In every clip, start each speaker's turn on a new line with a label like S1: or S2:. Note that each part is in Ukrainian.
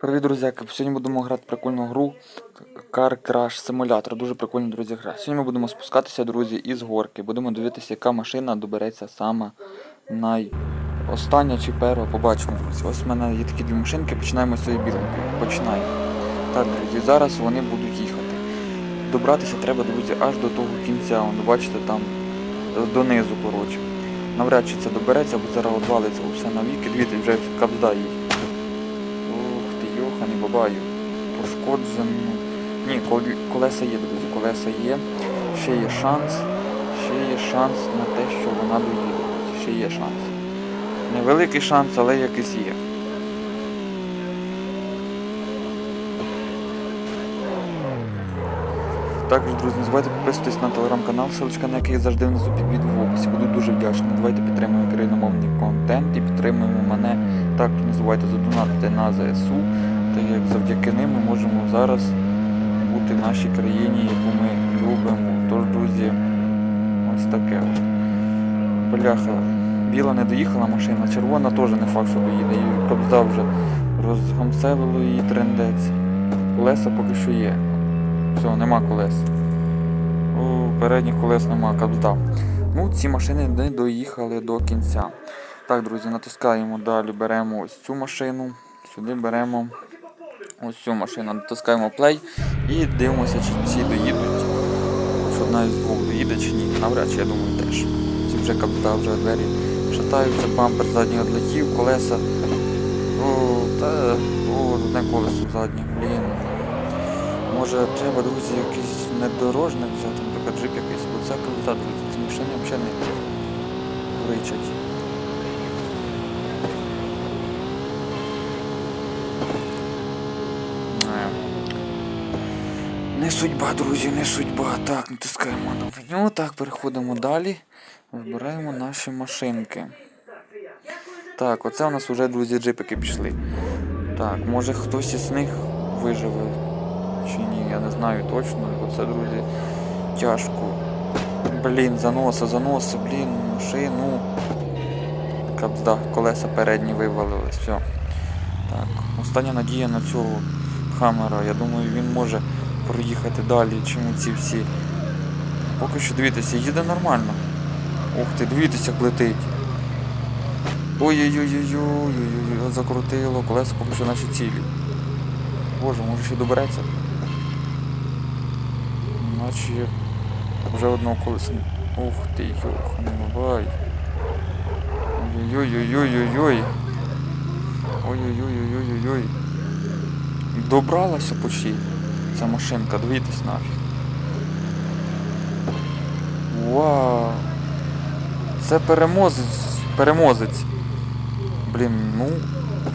S1: Привіт, друзяки! Сьогодні будемо грати прикольну гру Car Crash Simulator. Дуже прикольна, друзі, гра. Сьогодні ми будемо спускатися, друзі, із горки. Будемо дивитися, яка машина добереться саме най... остання чи перша. Побачимо. Ось в мене є такі дві машинки, починаємо з цієї біленької. Починаємо. Так, друзі, зараз вони будуть їхати. Добратися треба, друзі, аж до того кінця. Вон, бачите, там донизу, коротше. Навряд чи це добереться, бо зараз odвалиться все навіки. Дивіться, вже кабзда їсть. Бабаю. Пошкоджено. Ні, колеса є, друзі, колеса є. Ще є шанс. Ще є шанс на те, що вона доїде. Ще є шанс. Невеликий шанс, але якийсь є. Також, друзі, не забувайте підписуватись на телеграм-канал, ссылочка на який завжди внизу під відео в описі. Буду дуже вдячний. Давайте підтримуємо україномовний контент і підтримуємо мене. Також не забувайте задонатити на ЗСУ, так як завдяки ним ми можемо зараз бути в нашій країні, яку ми любимо. Тож, друзі, ось таке. от. Бляха. Біла не доїхала машина, червона теж не факт, що доїде. І кобзда вже розгамселило її трендець. Колеса поки що є. Все, нема колес. О, передніх колес нема, кабзда. Ну, ці машини не доїхали до кінця. Так, друзі, натискаємо далі, беремо ось цю машину, сюди беремо ось машину, натискаємо play і дивимося, чи ці доїдуть. Чи одна із двох доїде чи ні. Навряд чи, я думаю, теж. Ці вже капта, вже двері шатаються, бампер задній одлетів, колеса. О, та, о, одне колесо заднє, блін. Може треба, друзі, якийсь недорожник взяти, наприклад, джип якийсь, бо це ці машини взагалі не Не судьба, друзі, не судьба. Так, натискаємо на меню. Так, переходимо далі. Вибираємо наші машинки. Так, оце у нас вже, друзі, джипики пішли. Так, може хтось із них виживе чи ні, я не знаю точно, бо це, друзі, тяжко. Блін, заноси, заноси, блін, машину. Кабзда, колеса передні вивалились, все. Так, остання надія на цього хамера. Я думаю, він може проїхати далі, чим ці всі. Поки що дивіться, їде нормально. Ух ти, дивіться, як летить. Ой-ой-ой-ой-ой-ой-ой, закрутило, колеса поки що наші цілі. Боже, може ще добереться. Наче вже одного колеса. Ух ти, йоханий бабай. Ой-ой-ой-ой-ой-ой. Ой-ой-ой-ой-ой-ой. Добралася почти ця машинка, дивіться нафіг. Вау. Це переможець. Переможець. Блін, ну,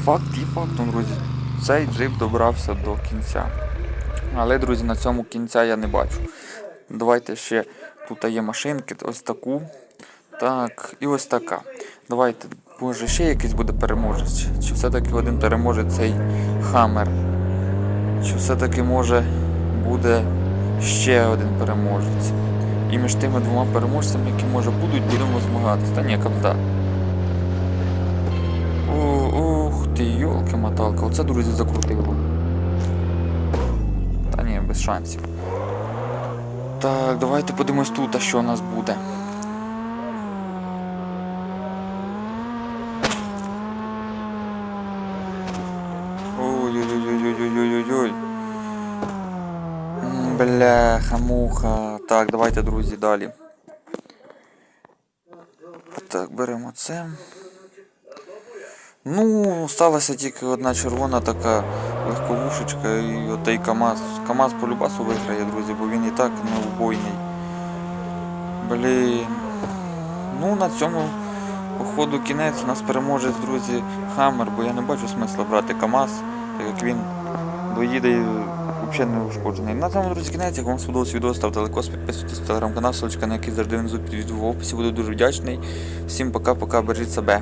S1: факт є фактом, друзі. Цей джип добрався до кінця. Але, друзі, на цьому кінця я не бачу. Давайте ще тут є машинки, ось таку. Так, і ось така. Давайте, може, ще якийсь буде переможець. Чи все-таки один переможе цей хаммер? Чи все-таки може буде ще один переможець? І між тими двома переможцями, які може будуть, будемо змагатися. Та ні, капта. Ух ти, йолки моталка Оце, друзі, закрутило. Та ні, без шансів. Так, давайте подивимось тут, а що у нас буде. Бляха, муха. Так, давайте, друзі, далі. Так, беремо це. Ну, сталася тільки одна червона така легковушечка і отей КАМАЗ. КАМАЗ по любасу виграє, друзі, бо він і так не убойний. Блін. Ну, на цьому, походу, кінець. У нас переможець, друзі, Хаммер, бо я не бачу смисла брати КАМАЗ, так як він доїде взагалі не ушкоджений. На цьому, друзі, кінець. Як вам сподобався відео, ставте лайкос, підписуйтесь в телеграм-канал, ссылочка на який завжди внизу під відео в описі. Буду дуже вдячний. Всім пока-пока, бережіть себе.